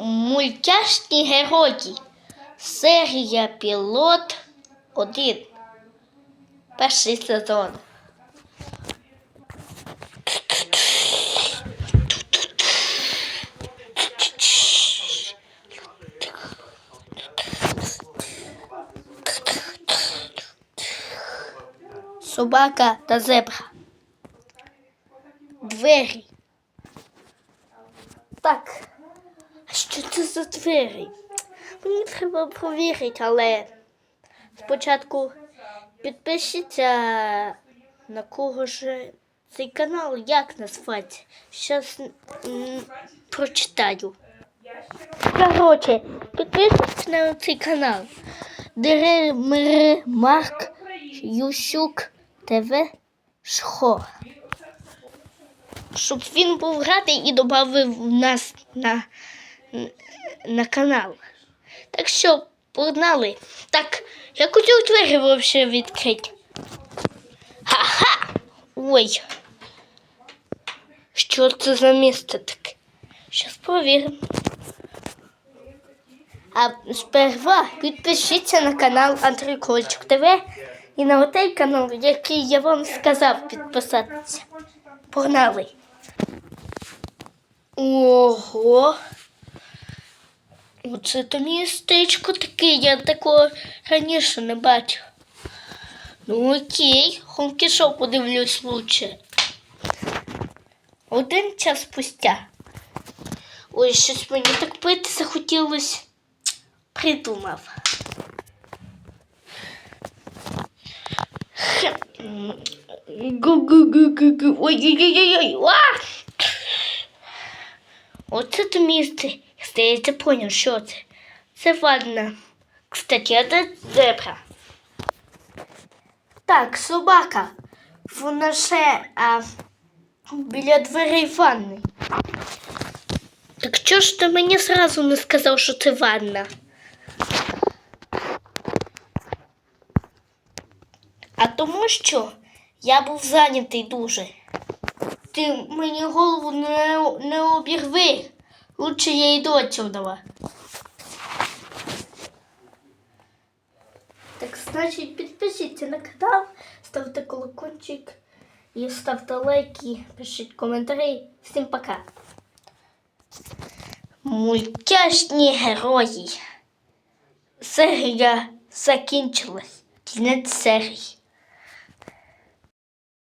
Мультяшні герої. Серія Пілот 1. Перший сезон. Собака та зебра. Двері. Так. Що це за двері? Мені треба провірити, але спочатку підпишіться на кого ж цей канал, як назвати. Зараз прочитаю. Короче, підписуйтесь на цей канал. Деремир Марк Ющук ТВ Шхо. Щоб він був радий і додав нас на, на канал. Так що, погнали. Так, я хотів двері вообще відкрити. Ха-ха! Ой. Що це за місце таке? Щас провіримо. А сперва підпишіться на канал Андрій Кольчук ТВ і на той канал, який я вам сказав підписатися. Погнали. Ого. Оце то містечко таке, я такого раніше не бачив. Ну окей, хонки-шоу подивлюсь лучше. Один час спустя. Ой, щось мені так пити захотілося. Придумав. Гу-гу-гу-гу-гу. Ой-ой-ой-ой. А! Оце то місце. Здається, поняв, що це. Це ванна. Кстати, де зебра? Так, собака. Вона ще а, біля дверей ванни. Так чого ж ти мені зразу не сказав, що це ванна? А тому що я був зайнятий дуже. Ти мені голову не, не обірви. Лучше я йду отсюда. Так, значить, підпишіться на канал, ставте колокольчик і ставте лайки, пишіть коментарі. Всім пока. Мультяшні герої. Серія закінчилась. Кінець серії.